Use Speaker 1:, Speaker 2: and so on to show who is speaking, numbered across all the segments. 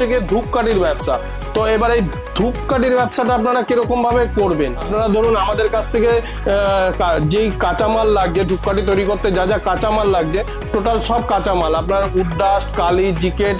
Speaker 1: হচ্ছে গিয়ে ধূপকাঠির ব্যবসা। তো এবার এই ধূপকাঠির ব্যবসাটা আপনারা কীরকম ভাবে করবেন? আপনারা ধরুন আমাদের কাছ থেকে যেই কাঁচামাল লাগছে, ধূপকাঠি তৈরি করতে যা যা কাঁচামাল লাগছে, টোটাল সব কাঁচামাল, আপনার উডডাস্ট কালি, জিকেট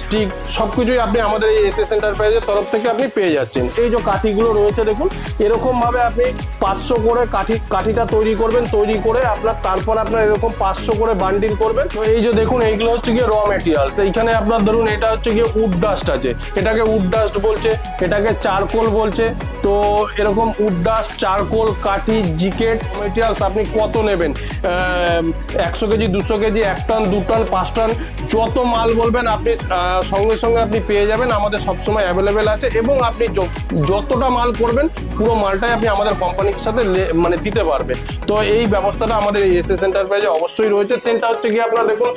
Speaker 1: স্টিক সব কিছুই আপনি আমাদের এই এস এস এন্টারপ্রাইজের তরফ থেকে আপনি পেয়ে যাচ্ছেন। এই যে কাঠিগুলো রয়েছে দেখুন এরকম ভাবে আপনি পাঁচশো করে কাঠি, কাঠিটা তৈরি করবেন, তৈরি করে আপনার, তারপর আপনার এরকম পাঁচশো করে বান্ডিল করবেন। তো এই যে দেখুন, এইগুলো হচ্ছে গিয়ে র মেটেরিয়ালস। এইখানে আপনার ধরুন, এটা হচ্ছে গিয়ে উড ডাস্ট আছে। এটাকে উড ডাস্ট বলছে, এটাকে চারকোল বলছে। তো এরকম উড ডাস্ট, চারকোল, কাঠি, জিকেট মেটেরিয়ালস আপনি কত নেবেন? একশো কেজি, দুশো কেজি, এক টন, দু টন, পাঁচ টন, যত মাল বলবেন আপনি সঙ্গে সঙ্গে আপনি পেয়ে যাবেন। আমাদের সবসময় অ্যাভেলেবেল আছে এবং আপনি যতটা মাল করবেন, পুরো মালটাই আপনি আমাদের কোম্পানির সাথে মানে দিতে পারবেন। তো এই ব্যবস্থাটা আমাদের এই এস এস এন্টারপ্রাইজে অবশ্যই রয়েছে। সেন্টটা হচ্ছে কি আপনার দেখুন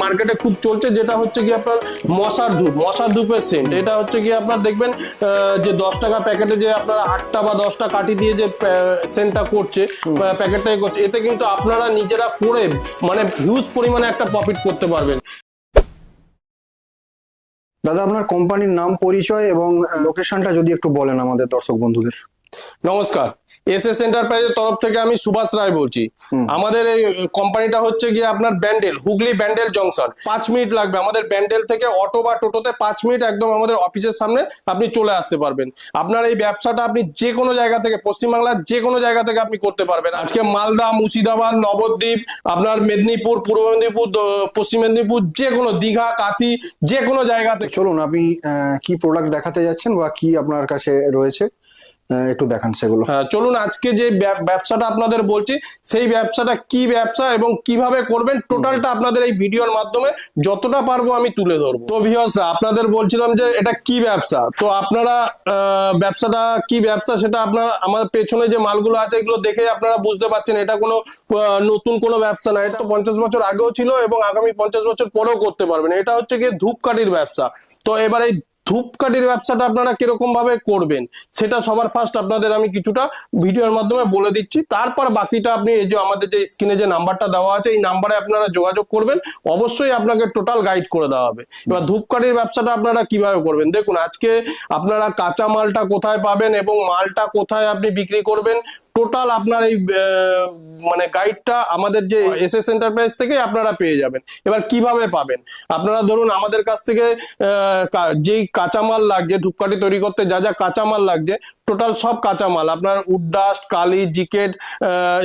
Speaker 1: মার্কেটে খুব চলছে যেটা হচ্ছে কি আপনার মশার ধূপ মশার ধূপের সেন্ট এটা হচ্ছে কি আপনার দেখবেন যে দশ টাকা প্যাকেটে যে আপনার আটটা বা দশটা কাঠি দিয়ে যে সেন্টটা করছে প্যাকেটটাই করছে এতে কিন্তু আপনারা নিজেরা করে মানে হিউজ পরিমাণে একটা প্রফিট করতে পারবেন।
Speaker 2: দাদা আপনার কোম্পানির নাম পরিচয় এবং লোকেশনটা যদি একটু বলেন আমাদের দর্শক বন্ধুদের।
Speaker 1: নমস্কার। এস এস এন্টারপ্রাইজের তরফ থেকে আমি সুভাষ রায় বলছি। আমাদের এই কোম্পানিটা হচ্ছে গিয়ে আপনার ব্যান্ডেল হুগলি ব্যান্ডেল জংশন পাঁচ মিনিট লাগবে। আমাদের ব্যান্ডেল থেকে অটো বা টোটোতে পাঁচ মিনিট একদম আমাদের অফিসের সামনে আপনি চলে আসতে পারবেন। আপনার এই ব্যবসাটা আপনি যে কোনো জায়গা থেকে পশ্চিমবাংলার যে কোনো জায়গা থেকে আপনি করতে পারবেন। আজকে মালদা মুর্শিদাবাদ নবদ্বীপ আপনার মেদিনীপুর পূর্ব মেদিনীপুর পশ্চিম মেদিনীপুর যে কোনো দীঘা কাতি যে কোনো জায়গাতে
Speaker 2: চলুন আপনি কি প্রোডাক্ট দেখাতে যাচ্ছেন বা কি আপনার কাছে রয়েছে? একটু দেখান সেগুলো।
Speaker 1: চলুন আজকে যে ব্যবসাটা আপনাদের বলছি, সেই ব্যবসাটা কি ব্যবসা এবং কীভাবে করবেন, টোটালটা আপনাদের এই ভিডিওর মাধ্যমে যতটা পারব আমি তুলে ধরবো। তো ভিউয়ার্স আপনাদের বলছিলাম যে এটা কি ব্যবসা? তো আপনারা ব্যবসাটা কি ব্যবসা সেটা আপনার আমার পেছনে যে মালগুলো আছে, এগুলো দেখে আপনারা বুঝতে পারছেন, এটা কোনো নতুন কোনো ব্যবসা না। এটা তো পঞ্চাশ বছর আগেও ছিল এবং আগামী পঞ্চাশ বছর পরেও করতে পারবেন। এটা হচ্ছে গিয়ে ধূপকাঠির ব্যবসা। তো এবার এই ধূপকাঠির ব্যবসাটা আপনারা কীরকম ভাবে করবেন, সেটা সবার ফার্স্ট আপনাদের আমি কিছুটা ভিডিওর মাধ্যমে বলে দিচ্ছি। তারপর বাকিটা আপনি এই যে আমাদের যে স্ক্রিনে যে নাম্বারটা দেওয়া আছে, এই নাম্বারে আপনারা যোগাযোগ করবেন, অবশ্যই আপনাকে টোটাল গাইড করে দেওয়া হবে। এবার ধূপকাঠির ব্যবসাটা আপনারা কীভাবে করবেন? দেখুন, আজকে আপনারা কাঁচা মালটা কোথায় পাবেন এবং মালটা কোথায় আপনি বিক্রি করবেন টোটাল আপনার এই মানে গাইডটা আমাদের যে এস এস এন্টারপ্রাইজ থেকে আপনারা পেয়ে যাবেন। এবার কীভাবে পাবেন? আপনারা ধরুন আমাদের কাছ থেকে যেই কাঁচামাল লাগছে, ধূপকাঠি তৈরি করতে যা যা কাঁচামাল লাগছে টোটাল সব কাঁচামাল। আপনার উডডাস্ট কালি জিকেট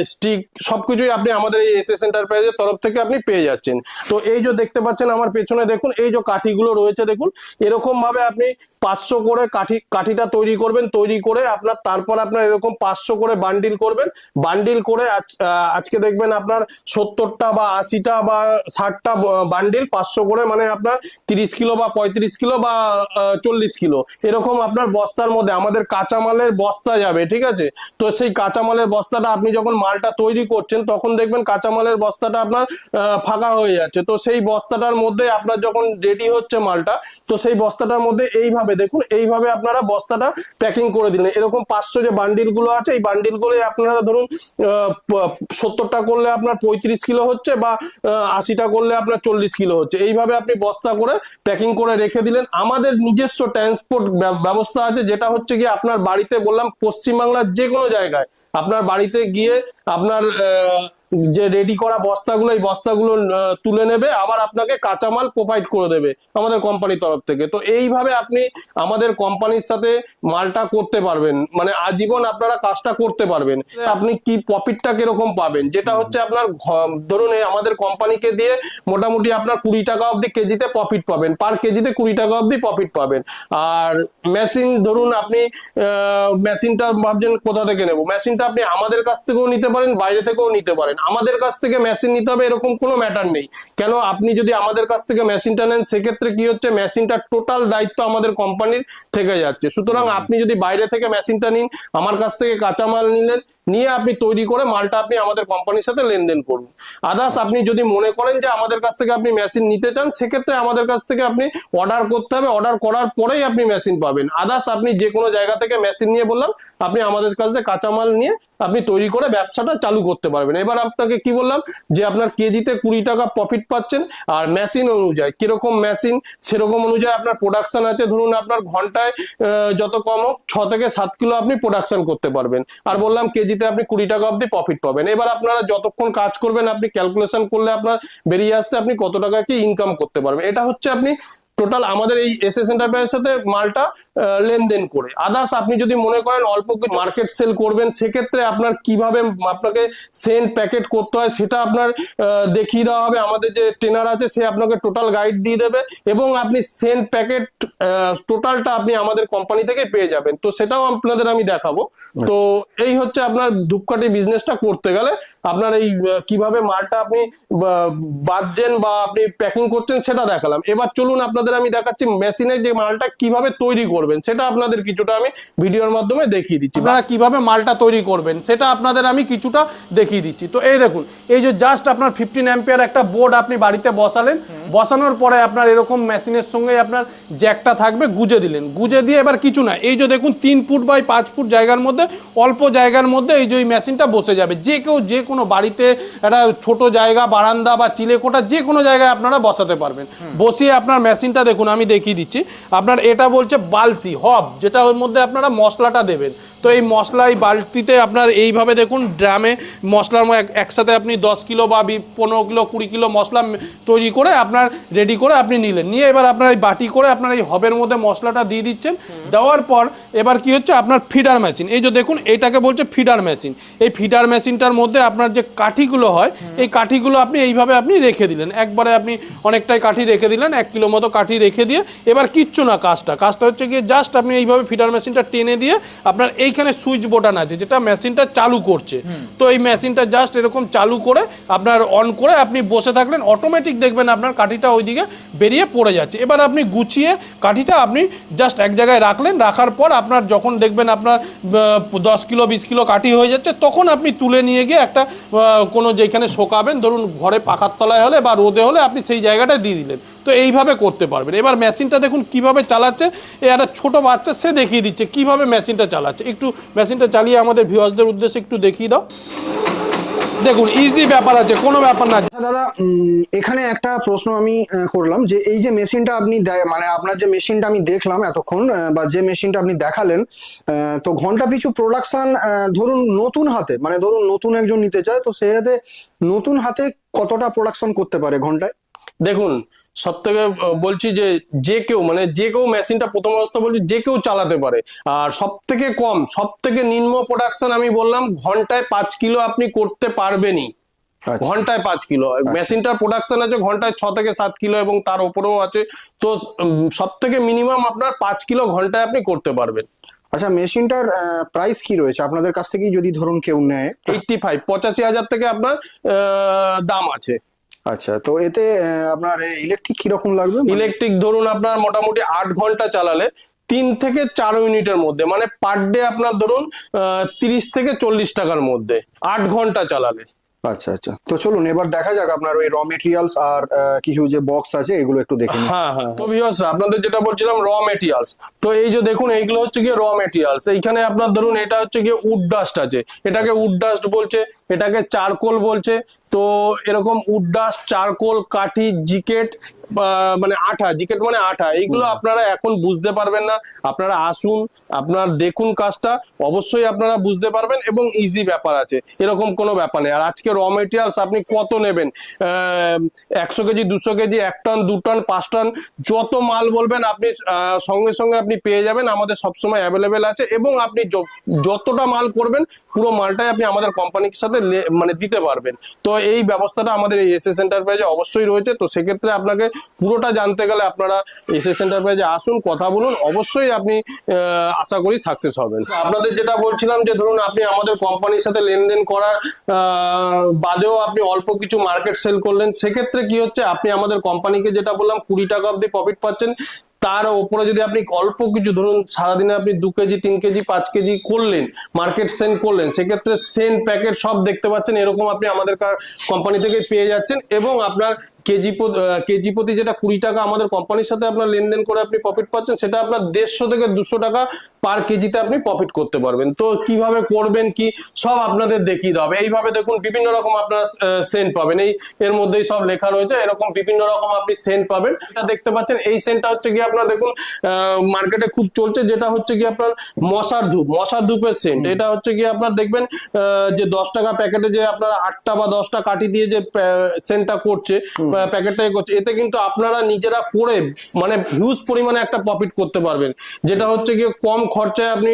Speaker 1: স্টিক সবকিছুই আপনি আমাদের এই এস এস এন্টারপ্রাইজের তরফ থেকে আপনি পেয়ে যাচ্ছেন। তো এই যে দেখতে পাচ্ছেন আমার পেছনে দেখুন, এই যে কাঠিগুলো রয়েছে দেখুন এরকম ভাবে আপনি পাঁচশো করে কাঠি, কাঠিটা তৈরি করবেন, তৈরি করে আপনার, তারপর আপনার এরকম পাঁচশো করে বান্ডিল করবেন। বান্ডিল করে আজ- আজকে দেখবেন আপনার সত্তরটা বা আশিটা বা ষাটটা বান্ডিল পাঁচশো করে মানে আপনার তিরিশ কিলো বা পঁয়ত্রিশ কিলো বা চল্লিশ কিলো। এরকম আপনার বস্তার মধ্যে, আমাদের কাঁচামালের বস্তা যাবে, ঠিক আছে? তো সেই কাঁচামালের বস্তাটা আপনি যখন মালটা তৈরি করছেন, তখন দেখবেন কাঁচামালের বস্তাটা আপনার ফাঁকা হয়ে যাচ্ছে। তো সেই বস্তাটার মধ্যে আপনার যখন রেডি হচ্ছে মালটা, তো সেই বস্তাটার মধ্যে এইভাবে দেখুন, এইভাবে আপনারা বস্তাটা প্যাকিং করে দিলেন। এরকম পাঁচশো যে বান্ডিলগুলো আছে, এই বান্ডিলগুলো আপনারা ধরুন সত্তরটা করলে আপনার পঁয়ত্রিশ কিলো হচ্ছে বা আশিটা করলে আপনার চল্লিশ কিলো হচ্ছে। এইভাবে আপনি বস্তা করে প্যাকিং করে রেখে দিলেন। আমাদের নিজস্ব ট্রান্সপোর্ট ব্যবস্থা আছে, যেটা হচ্ছে কি আপনার বাড়িতে বললাম পশ্চিমবাংলার যে কোনো জায়গায় আপনার বাড়িতে গিয়ে আপনার যে রেডি করা বস্তাগুলো এই বস্তাগুলো তুলে নেবে আবার আপনাকে কাঁচামাল প্রোভাইড করে দেবে আমাদের কোম্পানির তরফ থেকে। তো এইভাবে আপনি আমাদের কোম্পানির সাথে মালটা করতে পারবেন। মানে আজীবন আপনারা কাজটা করতে পারবেন। আপনি কি প্রফিটটা কীরকম পাবেন? যেটা হচ্ছে আপনার ঘ- ধরুন এই আমাদের কোম্পানিকে দিয়ে মোটামুটি আপনার কুড়ি টাকা অবধি কেজিতে প্রফিট পাবেন। পার কেজিতে কুড়ি টাকা অবধি প্রফিট পাবেন। আর মেশিন ধরুন আপনি মেশিনটা ভাবছেন কোথা থেকে নেব? মেশিনটা আপনি আমাদের কাছ থেকেও নিতে পারেন বাইরে থেকেও নিতে পারেন। আমাদের কাছ থেকে মেশিন নিতে হবে এরকম কোনো ম্যাটার নেই। কেন? আপনি যদি আমাদের কাছ থেকে মেশিনটা নেন সেক্ষেত্রে কি হচ্ছে? মেশিনটা টোটাল দায়িত্ব আমাদের কোম্পানির থেকে যাচ্ছে। সুতরাং আপনি যদি বাইরে থেকে মেশিনটা নিন আমার কাছ থেকে কাঁচামাল নিলেন নিয়ে আপনি তৈরি করে মালটা আপনি আমাদের কোম্পানির সাথে লেনদেন করুন। আদার্স আপনি যদি মনে করেন যে আমাদের কাছ থেকে আপনি মেশিন নিতে চান, সেক্ষেত্রে আমাদের কাছ থেকে আপনি অর্ডার করতে হবে। অর্ডার করার পরেই আপনি মেশিন পাবেন। আদার্স আপনি যে কোনো জায়গা থেকে মেশিন নিয়ে বললাম, আপনি আমাদের কাছ থেকে কাঁচামাল নিয়ে আপনি তৈরি করে ব্যবসাটা চালু করতে পারবেন। এবার আপনাকে কি বললাম যে আপনার কেজিতে কুড়ি টাকা প্রফিট পাচ্ছেন, আর মেশিন অনুযায়ী কীরকম মেশিন সেরকম অনুযায়ী আপনার প্রোডাকশন আছে। ধরুন আপনার ঘন্টায় যত কম হোক, ছ থেকে সাত কিলো আপনি প্রোডাকশন করতে পারবেন। আর বললাম কেজিতে আপনি কুড়ি টাকা অব্দি প্রফিট পাবেন। এবার আপনারা যতক্ষণ কাজ করবেন, আপনি ক্যালকুলেশন করলে আপনার বেরিয়ে আসছে আপনি কত টাকা কি ইনকাম করতে পারবেন। এটা হচ্ছে আপনি টোটাল আমাদের এই এস এস এন্টারপ্রাইজের সাথে মালটা লেনদেন করে। আদার্স আপনি যদি মনে করেন অল্প কিছু মার্কেট সেল করবেন সেক্ষেত্রে আপনার কীভাবে আপনাকে সেন্ট প্যাকেট করতে হয় সেটা আপনার দেখিয়ে দেওয়া হবে। আমাদের যে ট্রেনার আছে সে আপনাকে টোটাল গাইড দিয়ে দেবে এবং আপনি সেন্ট প্যাকেট টোটালটা আপনি আমাদের কোম্পানি থেকে পেয়ে যাবেন। তো সেটাও আপনাদের আমি দেখাবো। তো এই হচ্ছে আপনার ধূপকাঠি বিজনেসটা করতে গেলে আপনার এই কীভাবে মালটা আপনি বাঁধছেন বা আপনি প্যাকিং করছেন সেটা দেখালাম। এবার চলুন আপনাদের আমি দেখাচ্ছি মেশিনে যে মালটা কীভাবে তৈরি করবেন। সেটা আপনাদের কিছুটা আমি ভিডিওর মাধ্যমে দেখিয়ে দিচ্ছি।
Speaker 3: আপনারা কীভাবে মালটা তৈরি করবেন সেটা আপনাদের আমি কিছুটা দেখিয়ে দিচ্ছি। তো এই দেখুন এই যে জাস্ট আপনার ফিফটিন অ্যাম্পিয়ার একটা বোর্ড আপনি বাড়িতে বসালেন বসানোর পরে আপনার এরকম মেশিনের সঙ্গে আপনার জ্যাকটা থাকবে গুজে দিলেন। গুজে দিয়ে এবার কিছু না এই যে দেখুন তিন ফুট বাই পাঁচ ফুট জায়গার মধ্যে অল্প জায়গার মধ্যে এই যে এই মেশিনটা বসে যাবে। যে কেউ যে কোনো বাড়িতে একটা ছোট জায়গা বারান্দা বা চিলেকোঠা যে কোনো জায়গায় আপনারা বসাতে পারবেন। বসিয়ে আপনার মেশিনটা দেখুন আমি দেখিয়ে দিচ্ছি। আপনার এটা বলছে বালতি, হব যেটা ওর মধ্যে আপনারা মশলাটা দেবেন। তো এই মশলা, এই বালতিতে আপনার এইভাবে দেখুন, ড্রামে মশলার একসাথে আপনি দশ কিলো বা পনেরো কিলো, কুড়ি কিলো মশলা তৈরি করে আপনার রেডি করে আপনি নিলেন। নিয়ে এবার আপনার এই বাটি করে আপনার এই হবের মধ্যে মশলাটা দিয়ে দিচ্ছেন। দেওয়ার পর এবার কি হচ্ছে? আপনার ফিডার মেশিন এই যে দেখুন এইটাকে বলছে ফিডার মেশিন এই ফিডার মেশিনটার মধ্যে আপনার যে কাঠিগুলো হয়, এই কাঠিগুলো আপনি এইভাবে আপনি রেখে দিলেন। একবারে আপনি অনেকটাই কাঠি রেখে দিলেন, এক কিলো মতো কাঠি রেখে দিয়ে। এবার কিচ্ছু না, কাজটা। কাজটা হচ্ছে গিয়ে জাস্ট আপনি এইভাবে ফিডার মেশিনটা টেনে দিয়ে আপনার এইখানে সুইচ বোটান আছে যেটা মেশিনটা চালু করছে। তো এই মেশিনটা জাস্ট এরকম চালু করে আপনার অন করে আপনি বসে থাকলেন অটোমেটিক দেখবেন আপনার কাঠিটা ওইদিকে বেরিয়ে পড়ে যাচ্ছে। এবার আপনি গুছিয়ে কাঠিটা আপনি জাস্ট এক জায়গায় রাখলেন রাখার পর আপনার যখন দেখবেন আপনার দশ কিলো বিশ কিলো কাঠি হয়ে যাচ্ছে তখন আপনি তুলে নিয়ে গিয়ে একটা কোনো যেখানে শোকাবেন ধরুন ঘরে পাখার তলায় হলে বা রোদে হলে আপনি সেই জায়গাটা দিয়ে দিলেন। তো এইভাবে করতে পারবেন। এবার মেশিনটা দেখুন কীভাবে চালাচ্ছে। এই একটা ছোট বাচ্চা সে দেখিয়ে দিচ্ছে কীভাবে মেশিনটা চালাচ্ছে। একটু মেশিনটা চালিয়ে আমাদের ভিউয়ার্সদের উদ্দেশ্যে একটু দেখিয়ে দাও। দেখুন ইজি ব্যাপার আছে, কোনো ব্যাপার না।
Speaker 2: আচ্ছা দাদা এখানে একটা প্রশ্ন আমি করলাম যে এই যে মেশিনটা আপনি মানে আপনার যে মেশিনটা আমি দেখলাম এতক্ষণ বা যে মেশিনটা আপনি দেখালেন তো ঘণ্টা পিছু প্রোডাকশন ধরুন নতুন হাতে মানে ধরুন নতুন একজন নিতে চায়, তো সে হাতে নতুন হাতে কতটা প্রোডাকশন করতে পারে ঘন্টায়?
Speaker 1: দেখুন সব থেকে বলছি যে যে কেউ মানে যে কেউ মেশিনটা প্রথম অবস্থা বলছি যে কেউ চালাতে পারে। আর সব থেকে কম সব থেকে নিম্ন প্রোডাকশন আমি বললাম ঘন্টায় পাঁচ কিলো আপনি করতে পারবেনই।
Speaker 2: আচ্ছা।
Speaker 1: ঘন্টায় পাঁচ কিলো। মেশিনটার প্রোডাকশন আছে ঘন্টায় ছ থেকে সাত কিলো এবং তার উপরেও আছে। তো সব থেকে মিনিমাম আপনার পাঁচ কিলো ঘন্টায় আপনি করতে পারবেন।
Speaker 2: আচ্ছা মেশিনটার প্রাইস কি রয়েছে? আপনাদের কাছ থেকেই যদি ধরুন কেউ নেয়।
Speaker 1: এইটটি ফাইভ পঁচাশি হাজার থেকে আপনার দাম আছে।
Speaker 2: আচ্ছা তো এতে আপনার ইলেকট্রিক কীরকম লাগবে? মানে-
Speaker 1: ইলেকট্রিক ধরুন আপনার মোটামুটি আট ঘণ্টা চালালে, তিন থেকে চার ইউনিটের মধ্যে মানে পার ডে আপনার ধরুন তিরিশ থেকে চল্লিশ টাকার মধ্যে, আট ঘণ্টা চালালে।
Speaker 2: আচ্ছা আচ্ছা। তো চলুন, এবার দেখা যাক আপনার ওই র মেটেরিয়ালস আর কিছু যে বক্স আছে, এগুলো একটু দেখে নিই।
Speaker 1: হ্যাঁ হ্যাঁ তো ভিউয়ার্স আপনাদের যেটা বলছিলাম র মেটেরিয়ালস তো এই যে দেখুন, এইগুলো হচ্ছে গিয়ে র মেটেরিয়ালস এইখানে আপনার ধরুন, এটা হচ্ছে গিয়ে উড ডাস্ট আছে। এটাকে উড ডাস্ট বলছে, এটাকে চারকোল বলছে। তো এরকম উড ডাস্ট চারকোল কাঠি, জিকেট মানে আঠা জিকেট মানে আঠা এইগুলো আপনারা এখন বুঝতে পারবেন না। আপনারা আসুন আপনার দেখুন কাজটা অবশ্যই আপনারা বুঝতে পারবেন এবং ইজি ব্যাপার আছে। এরকম কোনো ব্যাপার নেই। আর আজকে র মেটেরিয়ালস আপনি কত নেবেন? একশো কেজি দুশো কেজি এক টন দু টন পাঁচ টন যত মাল বলবেন আপনি সঙ্গে সঙ্গে আপনি পেয়ে যাবেন। আমাদের সবসময় অ্যাভেলেবেল আছে এবং আপনি যতটা মাল করবেন পুরো মালটাই আপনি আমাদের কোম্পানির সাথে মানে দিতে পারবেন। তো এই ব্যবস্থাটা আমাদের এই এস এস এন্টারপ্রাইজে অবশ্যই রয়েছে। তো সেক্ষেত্রে আপনাকে পুরোটা জানতে গেলে আপনারা এস এস এন্টারপ্রাইজে আসুন, কথা বলুন। অবশ্যই আপনি আশা করি সাকসেস হবেন। আপনাদের যেটা বলছিলাম যে, ধরুন আপনি আমাদের কোম্পানির সাথে লেনদেন করার বাদেও আপনি অল্প কিছু মার্কেট সেল করলেন, সেক্ষেত্রে কি হচ্ছে? আপনি আমাদের কোম্পানিকে যেটা বললাম, কুড়ি টাকা অব্দি প্রফিট পাচ্ছেন। তার উপরে যদি আপনি অল্প কিছু, ধরুন সারাদিনে আপনি দু কেজি, তিন কেজি, পাঁচ কেজি করলেন মার্কেট সেন্ড করলেন, সেক্ষেত্রে সেন্ট প্যাকেট সব দেখতে পাচ্ছেন, এরকম আপনি আমাদের কোম্পানি থেকে পেয়ে যাচ্ছেন এবং আপনার কেজি কেজি প্রতি যেটা কুড়ি টাকা আমাদের কোম্পানির সাথে আপনার লেনদেন করে আপনি প্রফিট পাচ্ছেন, সেটা আপনার দেড়শো থেকে দুশো টাকা পার কেজিতে আপনি প্রফিট করতে পারবেন। তো কীভাবে করবেন, কি সব আপনাদের দেখিয়ে দেওয়া এইভাবে দেখুন বিভিন্ন রকম আপনার সেন্ট পাবেন। এই, এর মধ্যেই সব লেখা রয়েছে, এরকম বিভিন্ন রকম আপনি সেন্ট পাবেন। দেখতে পাচ্ছেন, এই সেন্টটা হচ্ছে কি আপনার দেখুন মার্কেটে খুব চলছে যেটা হচ্ছে কি আপনার মশার ধূপ মশার ধূপের সেন্ট এটা হচ্ছে কি আপনার দেখবেন যে দশ টাকা প্যাকেটে যে আপনার আটটা বা দশটা কাটি দিয়ে যে সেন্টটা করছে প্যাকেটটাই করছে এতে কিন্তু আপনারা নিজেরা করে মানে হিউজ পরিমাণে একটা প্রফিট করতে পারবেন। যেটা হচ্ছে কি কম খরচায় আপনি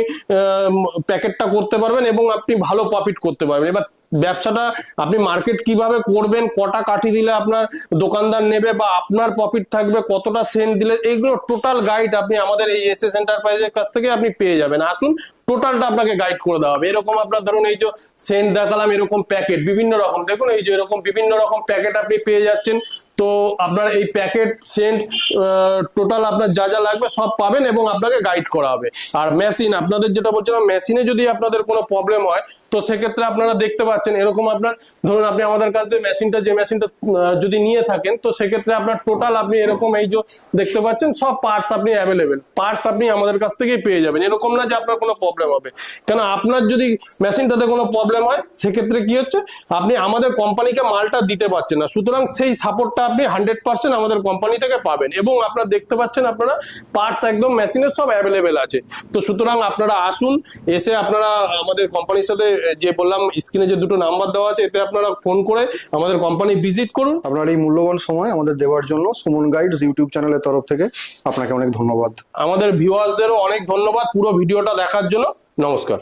Speaker 1: প্যাকেটটা করতে পারবেন এবং আপনি ভালো প্রফিট করতে পারবেন। এবার ব্যবসাটা আপনি মার্কেট কীভাবে করবেন কটা কাঠি দিলে আপনার দোকানদার নেবে বা আপনার প্রফিট থাকবে কতটা সেন্ট দিলে এইগুলো টোটাল গাইড আপনি আমাদের এই এস এস এন্টারপ্রাইজের কাছ থেকে আপনি পেয়ে যাবেন। আসুন টোটালটা আপনাকে গাইড করে দেওয়া হবে। এরকম আপনার ধরুন এই যে সেন্ট দেখালাম, এরকম প্যাকেট বিভিন্ন রকম। দেখুন এই যে এরকম বিভিন্ন রকম প্যাকেট আপনি পেয়ে যাচ্ছেন। তো আপনার এই প্যাকেট সেন্ট টোটাল আপনার যা যা লাগবে সব পাবেন এবং আপনাকে গাইড করা হবে। আর মেশিন আপনাদের যেটা বলছিলাম মেশিনে যদি আপনাদের কোনো প্রবলেম হয় তো সেক্ষেত্রে আপনারা দেখতে পাচ্ছেন এরকম আপনার, ধরুন আপনি আমাদের কাছ থেকে মেশিনটা যে মেশিনটা যদি নিয়ে থাকেন, তো সেক্ষেত্রে আপনার টোটাল আপনি এরকম এই যে দেখতে পাচ্ছেন, সব পার্টস আপনি অ্যাভেলেবেল পার্টস আপনি আমাদের কাছ থেকেই পেয়ে যাবেন। এরকম না যে আপনার কোনো প্রবলেম হবে। কেন আপনার যদি মেশিনটাতে কোনো প্রবলেম হয়, সেক্ষেত্রে কি হচ্ছে? আপনি আমাদের কোম্পানিকে মালটা দিতে পারছেন না। সুতরাং সেই সাপোর্টটা আপনি হান্ড্রেড পার্সেন্ট আমাদের কোম্পানি থেকে পাবেন এবং আপনারা দেখতে পাচ্ছেন আপনারা পার্টস একদম মেশিনের সব অ্যাভেলেবেল আছে। তো সুতরাং আপনারা আসুন, এসে আপনারা আমাদের কোম্পানির সাথে যে বললাম স্ক্রিনে যে দুটো নাম্বার দেওয়া আছে এতে আপনারা ফোন করে আমাদের কোম্পানি ভিজিট করুন।
Speaker 2: আপনার এই মূল্যবান সময় আমাদের দেওয়ার জন্য সুমন গাইডস ইউটিউব চ্যানেলের তরফ থেকে আপনাকে অনেক ধন্যবাদ।
Speaker 1: আমাদের ভিউয়ার্সদেরও অনেক ধন্যবাদ পুরো ভিডিওটা দেখার জন্য। নমস্কার।